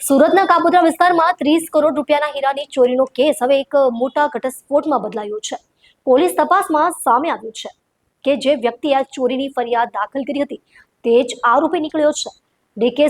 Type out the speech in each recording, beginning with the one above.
સુરતના કાપોદ્રા વિસ્તારમાં ત્રીસ કરોડ રૂપિયાના હીરાની ચોરીનો કેસ હવે એક મોટા ઘટસ્ફોટમાં બદલાયો છે. પોલીસ તપાસમાં સામે આવ્યું છે કે જે વ્યક્તિ આ ચોરીની ફરિયાદ દાખલ કરી હતી તે જ આરોપી નીકળ્યો છે. ડીકે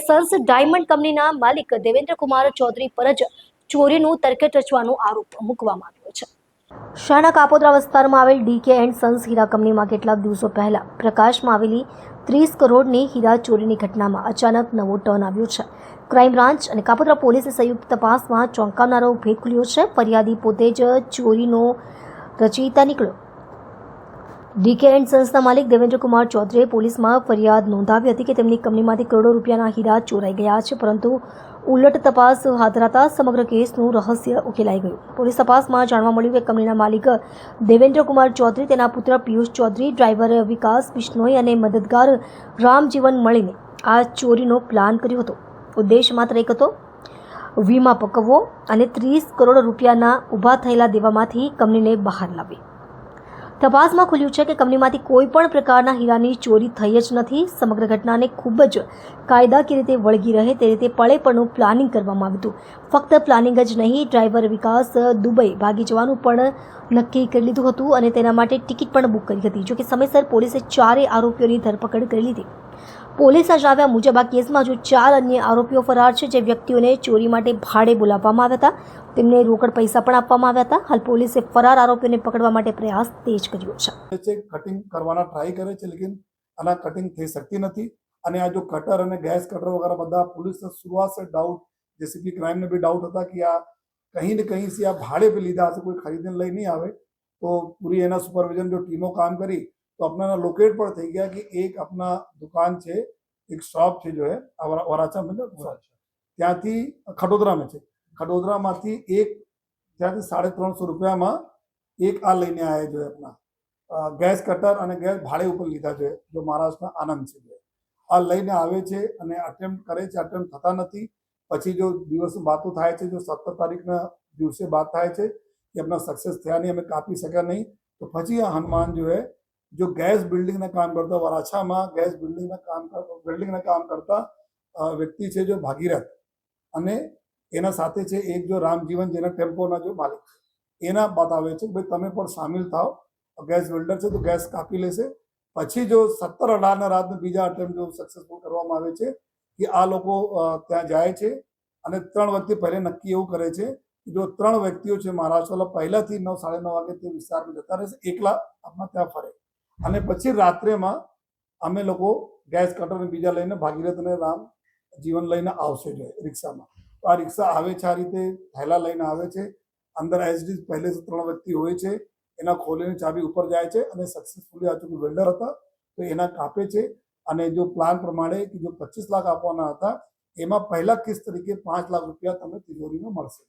ડાયમંડ કંપનીના માલિક દેવેન્દ્ર કુમાર ચૌધરી પર જ ચોરીનું તરકેટ રચવાનો આરોપ મૂકવામાં આવ્યો છે. શહેરના કાપોદ્રા વિસ્તારમાં આવેલ ડીકે એન્ડ સન્સ હીરા કંપનીમાં કેટલાક દિવસો પહેલા પ્રકાશમાં આવેલી ત્રીસ કરોડની હીરા ચોરીની ઘટનામાં અચાનક નવો ટર્ન આવ્યો છે. ક્રાઇમ બ્રાન્ચ અને કાપોદ્રા પોલીસે સંયુક્ત તપાસમાં ચોંકાવનારો ભેદ ખુલ્યો છે. ફરિયાદી પોતે જ ચોરીનો રચયિતા નીકળ્યો. ડીકે એન્ડ સંસ્થા માલિક દેવેન્દ્રકુમાર ચૌધરીએ પોલીસમાં ફરિયાદ નોંધાવી હતી કે તેમની કંપનીમાંથી કરોડો રૂપિયાના હીરા ચોરાઈ ગયા છે, પરંતુ ઉલટ તપાસ હાથ ધરાતા સમગ્ર કેસનું રહસ્ય ઉકેલાઈ ગયું. પોલીસ તપાસમાં જાણવા મળ્યું કે કંપનીના માલિક દેવેન્દ્રકુમાર ચૌધરી, તેના પુત્ર પિયુષ ચૌધરી, ડ્રાઈવર વિકાસ બિશ્નોઈ અને મદદગાર રામજીવન મળીને આ ચોરીનો પ્લાન કર્યો હતો. ઉદ્દેશ માત્ર એક હતો, વીમા પકવવો અને ત્રીસ કરોડ રૂપિયાના ઊભા થયેલા દેવામાંથી કંપનીને બહાર લાવવી. તપાસમાં ખુલ્યું છે કે કંપનીમાંથી કોઈ પણ પ્રકારના હીરાની ચોરી થઈ જ નથી. સમગ્ર ઘટનાને ખૂબ જ કાયદાકીય રીતે વળગી રહે તે રીતે પળે પળનું પ્લાનિંગ કરવામાં આવ્યું હતું. ફક્ત પ્લાનિંગ જ નહીં, ડ્રાઈવર વિકાસ દુબઈ ભાગી જવાનું પણ નક્કી કરી લીધું હતું અને તેના માટે ટિકિટ પણ બુક કરી હતી. જોકે સમયસર પોલીસે ચારેય આરોપીઓની ધરપકડ કરી લીધી. પોલીસ આવ્યા મુજબ આ કેસમાં હજુ ચાર અન્ય આરોપીઓ ફરાર છે, જે વ્યક્તિઓને ચોરી માટે ભાડે બોલાવવામાં આવ્યા હતા. તેમને રોકડ પૈસા પણ આપવામાં આવ્યા હતા. હાલ પોલીસે ફરાર આરોપીઓને પકડવા માટે પ્રયાસ તેજ કર્યો છે. કટિંગ કરવાના ટ્રાય કરે છે, લેકિન આના કટિંગ થઈ શકતી નથી. અને આ જો કટર અને ગેસ કટર વગેરે બધા પોલીસ શરૂઆત સે ડાઉટ જૈસે કે ક્રાઇમને બી ડાઉટ હતા કે આ કहीं ને કहीं સે આ ભાડે પર લીધા હશે, કોઈ ખરીદીને લઈ નહીં આવે. તો પૂરી એના સુપરવિઝન જો ટીમો કામ કરી તો अपना लोकेट पर થઈ ગયા कि એક अपना दुकान છે એક શોપ છે જો હે આ વરા- વરાછા में ત્યાંથી ખડોદરામાં છે ખડોદરામાંથી એક ત્યાંથી સાડે ત્રણસો રૂપિયામાં એક આ લઈને આવ્યા જો આપણા અ, ગેસ કટર અને ગેસ ભાડે ઉપર લીધા છે જો મહારાષ્ટ્રના આનંદ છે જો આ લઈને આવે છે અને અટેમ્પ્ટ કરે છે અટેમ્પ્ટ થતા નથી પછી જો દિવસ બાતો થાય છે જો સત્તર તારીખના દિવસે બાત થાય છે કે આપણા સક્સેસ થયા નહીં અમે કાપી શક્યા નહીં તો પછી આ હનુમાન જો હે જો ગેસ બિલ્ડિંગના કામ કરતા વરાછામાં ગેસ બિલ્ડિંગના કામ બિલ્ડિંગના કામ કરતા વ્યક્તિ છે જો ભાગીરથ અને એના સાથે છે એક જો રામજીવન જેના ટેમ્પોના જો માલિક એના બતાવે છે કે ભાઈ તમે પણ સામેલ થાઓ ગેસ બિલ્ડર છે તો ગેસ કાપી લેશે પછી જો સત્તર અઢારના રાતનો બીજા અટેમ્પ જો સક્સેસફુલ કરવામાં આવે છે કે આ લોકો ત્યાં જાય છે અને ત્રણ વ્યક્તિ પહેલે નક્કી એવું કરે છે કે જો ત્રણ વ્યક્તિઓ છે મહારાષ્ટ્રવાલા પહેલાથી નવ, સાડા નવ વાગે તે વિસ્તારમાં જતા રહેશે, એકલા આપણા ત્યાં ફરે. અને પછી રાત્રેમાં અમે લોકો ગેસ કટર અને બીજા લઈને ભાગીરથ અને રામ જીવન લઈને આવશે જો રિક્ષામાં. તો આ રિક્ષા આવે છે આ રીતે થેલા લઈને આવે છે. અંદર એસડી પહેલેથી ત્રણ વ્યક્તિ હોય છે. એના ખોલીને ચાબી ઉપર જાય છે અને સક્સેસફુલી આ ચૂંટણી વેલ્ડર હતા. તો એના કાપે છે. અને જો પ્લાન પ્રમાણે કે જો પચીસ લાખ આપવાના હતા, એમાં પહેલા કિસ્ત તરીકે પાંચ લાખ રૂપિયા તમને તિજોરીમાં મળશે.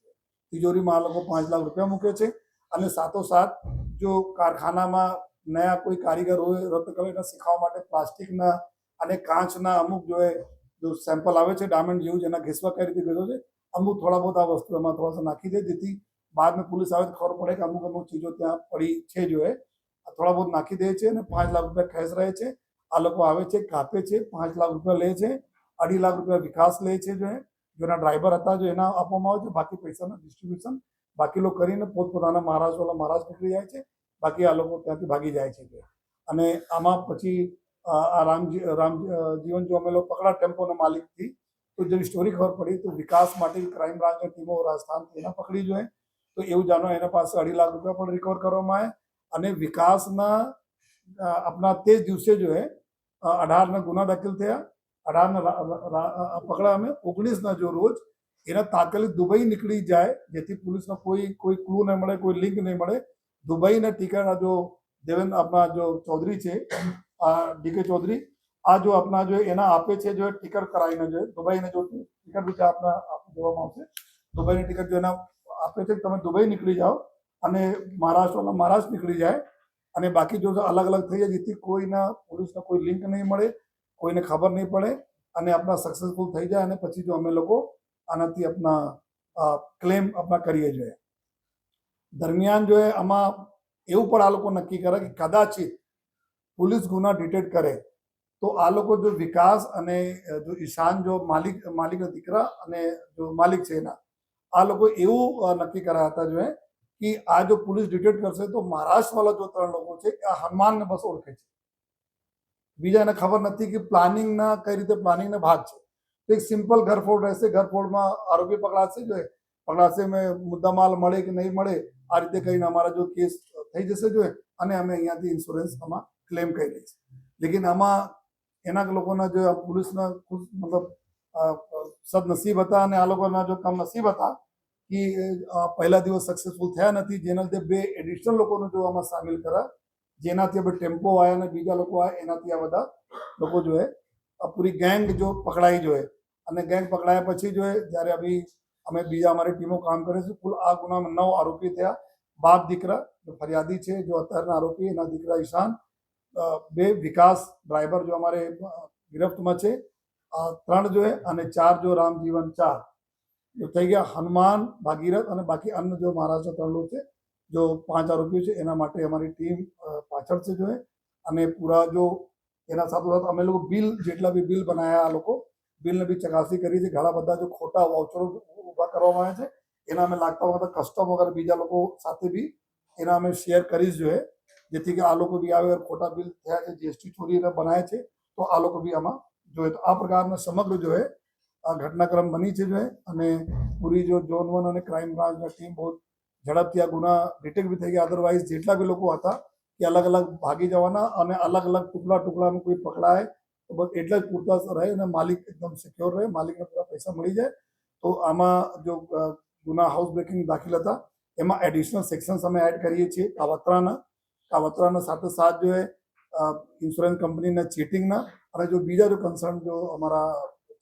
તિજોરીમાં આ લોકો પાંચ લાખ રૂપિયા મૂકે છે. અને સાથોસાથ જો કારખાનામાં નયા કોઈ કારીગર હોય એને શીખવા માટે પ્લાસ્ટિકના અને કાચના અમુક જો જો સેમ્પલ આવે છે ડાયમંડ જેવું જેના ઘેસવા કઈ રીતે ગયો છે, અમુક થોડા બહુ આ વસ્તુ એમાં થોડા નાખી દે, જેથી બાદમાં પોલીસ આવે ખબર પડે કે અમુક અમુક ચીજો ત્યાં પડી છે જો એ થોડા બહુ નાખી દે છે અને પાંચ લાખ રૂપિયા ખેસ રહે છે. આ લોકો આવે છે, કાપે છે, પાંચ લાખ રૂપિયા લે છે, અઢી લાખ રૂપિયા વિકાસ લે છે જો જેના ડ્રાઈવર હતા જો એના આપવામાં આવે છે, બાકી પૈસાના ડિસ્ટ્રીબ્યુશન બાકી લોકો કરીને પોતપોતાના મહારાજ વાળા મહારાજ નીકળી જાય છે. બાકી આ લોકો ત્યાંથી ભાગી જાય છે કે. અને આમાં પછી આ રામજી રામ જીવન જો અમે લોકો પકડા ટેમ્પોના માલિકથી, તો જેવી સ્ટોરી ખબર પડી, તો વિકાસ માટે ક્રાઇમ બ્રાન્ચની ટીમો રાજસ્થાનથી એના પકડી જોઈએ તો એવું જાણો એના પાસે અઢી લાખ રૂપિયા પણ રિકવર કરવામાં આવ્યા અને વિકાસના આપણા તે જ દિવસે જો હે અઢારના ગુના દાખલ થયા. અઢારના પકડા અમે ઓગણીસના જો રોજ એના તાત્કાલિક દુબઈ નીકળી જાય, જેથી પોલીસનો કોઈ કોઈ ક્લુ નહીં મળે, કોઈ લિંક નહીં મળે. દુબઈના ટિકટ જો દેવેન્દ્ર આપણા જો ચૌધરી છે, આ ડીકે ચૌધરી, આ જો આપણા જો એના આપે છે જો ટિકટ કરાવીને જો, દુબઈને જો ટિકટ વિશે આપના આપી દેવામાં આવશે. દુબઈની ટિકિટ જો એના આપે છે, તમે દુબઈ નીકળી જાઓ અને મહારાષ્ટ્રના મહારાષ્ટ્ર નીકળી જાય અને બાકી જો અલગ અલગ થઈ જાય, જેથી કોઈના પોલીસને કોઈ લિંક નહીં મળે, કોઈને ખબર નહીં પડે અને આપણા સક્સેસફુલ થઈ જાય અને પછી જો અમે લોકો આનાથી આપણા ક્લેમ આપણા કરીએ જોઈએ દરમિયાન જો આમાં એવું પણ આ લોકો નક્કી કરે કે કદાચિત પોલીસ ગુના ડિટેક્ટ કરે, તો આ લોકો જો વિકાસ અને જો ઈશાન જો માલિક, માલિકના દીકરા અને જો માલિક છે એના, આ લોકો એવું નક્કી કર્યા હતા જો કે આ જો પોલીસ ડિટેક્ટ કરશે તો મહારાષ્ટ્રવાળા જો ત્રણ લોકો છે આ હનુમાનને બસ ઓળખે છે. બીજા એને ખબર નથી કે પ્લાનિંગના કઈ રીતે પ્લાનિંગના ભાગ છે. તો એક સિમ્પલ ઘરફોડ રહેશે, ઘરફોડમાં આરોપી પકડાશે જો પકડાશે મેં મુદ્દામાલ મળે કે નહીં મળે આ રીતે કરીને અમારા જો કેસ થઈ જશે જો અને અમે અહીંયાથી ઇન્સ્યોરન્સ આમાં ક્લેમ કરી લઈશું લેકિન આમાં એના લોકોના જો પોલીસના મતલબ સદનસીબ હતા અને આ લોકોના જો કમ નસીબ હતા કે પહેલા દિવસ સક્સેસફુલ થયા નથી, જેના લીધે બે એડિશનલ લોકોને જો આમાં સામેલ કર્યા, જેનાથી હવે ટેમ્પો આવ્યા અને બીજા લોકો આવ્યા, એનાથી આ બધા લોકો જો પૂરી ગેંગ જો પકડાઈ જોઈએ અને ગેંગ પકડાયા પછી જોઈએ જ્યારે અભી અમે બીજા અમારી ટીમો કામ કરે છે. કુલ આ ગુનામાં નવ આરોપી થયા. બાપ દીકરા, જો ફરિયાદી છે, જો અત્યારના આરોપી, એના દીકરા ઈશાન બે વિકાસ ડ્રાઈવર જો અમારે ગિરફ્તમાં છે. ત્રણ જો અને ચાર જો રામજીવન ચાર. જો થઈ ગયા હનુમાન, ભાગીરથ અને બાકી અન્ય જો મહારાષ્ટ્ર ત્રણ લોકો છે, જો પાંચ આરોપીઓ છે, એના માટે અમારી ટીમ પાછળ છે જો અને પૂરા જો એના સાથોસાથ અમે લોકો બિલ, જેટલા બી બિલ બનાવ્યા આ લોકો, બિલને બી ચકાસણી કરી છે. ઘણા બધા જો ખોટા વાઉચરો ઊભા કરવામાં આવ્યા છે. એના અમે લાગતા વખતે કસ્ટમ વગર બીજા લોકો સાથે બી એના અમે શેર કરીશ જોઈએ. જેથી કે આ લોકો બી આવે ખોટા બિલ થયા છે જીએસટી ચોરીને બનાવે છે, તો આ લોકો બી આમાં જોઈએ. તો આ પ્રકારના સમગ્ર જોઈએ, આ ઘટનાક્રમ બની છે જોઈએ. અને પૂરી જો ઝોન વન અને ક્રાઇમ બ્રાન્ચના ટીમ બહુ ઝડપથી આ ગુના ડિટેક્ટ બી થઈ ગયા. અદરવાઇઝ જેટલા બી લોકો હતા એ અલગ અલગ ભાગી જવાના અને અલગ અલગ ટુકડા ટુકડામાં કોઈ પકડાય, તો બસ એટલા જ પૂરતા રહે અને માલિક એકદમ સિક્યોર રહે. માલિકને પૂરા પૈસા મળી જાય. તો આમાં જો ગુના હાઉસ બ્રેકિંગ દાખલ હતા, એમાં એડિશનલ સેક્શન્સ અમે એડ કરીએ છીએ. કાવતરાના કાવતરાના સાથે સાથ જો એ ઇન્સ્યોરન્સ કંપનીના ચીટિંગના અને જો બીજા જો કન્સર્ન જો અમારા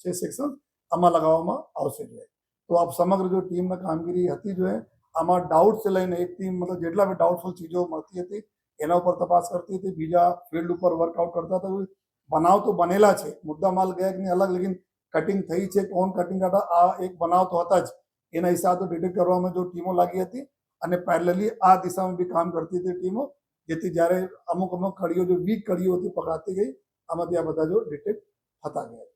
છે સેક્શન આમાં લગાવવામાં આવશે જો. તો આ સમગ્ર જો ટીમના કામગીરી હતી જો એ આમાં ડાઉટ્સ લઈને એક ટીમ મતલબ જેટલા બી ડાઉટફુલ ચીજો મળતી હતી, એના ઉપર તપાસ કરતી હતી, બીજા ફિલ્ડ ઉપર વર્કઆઉટ કરતા હતા. બનાવ તો બનેલા છે, મુદ્દા માલ ગયા કે અલગ, લેકિન કટિંગ થઈ છે કોણ કટિંગ કરતા આ એક બનાવ તો હતા જ. એના હિસાબે ડિટેક્ટ કરવામાં જો ટીમો લાગી હતી અને પેરેલલી આ દિશામાં બી કામ કરતી હતી ટીમો, જેથી જ્યારે અમુક અમુક કડીઓ જો વીક કડીઓ હતી પકડાતી ગઈ, આમાંથી આ બધા જો ડિટેક્ટ થતા ગયા.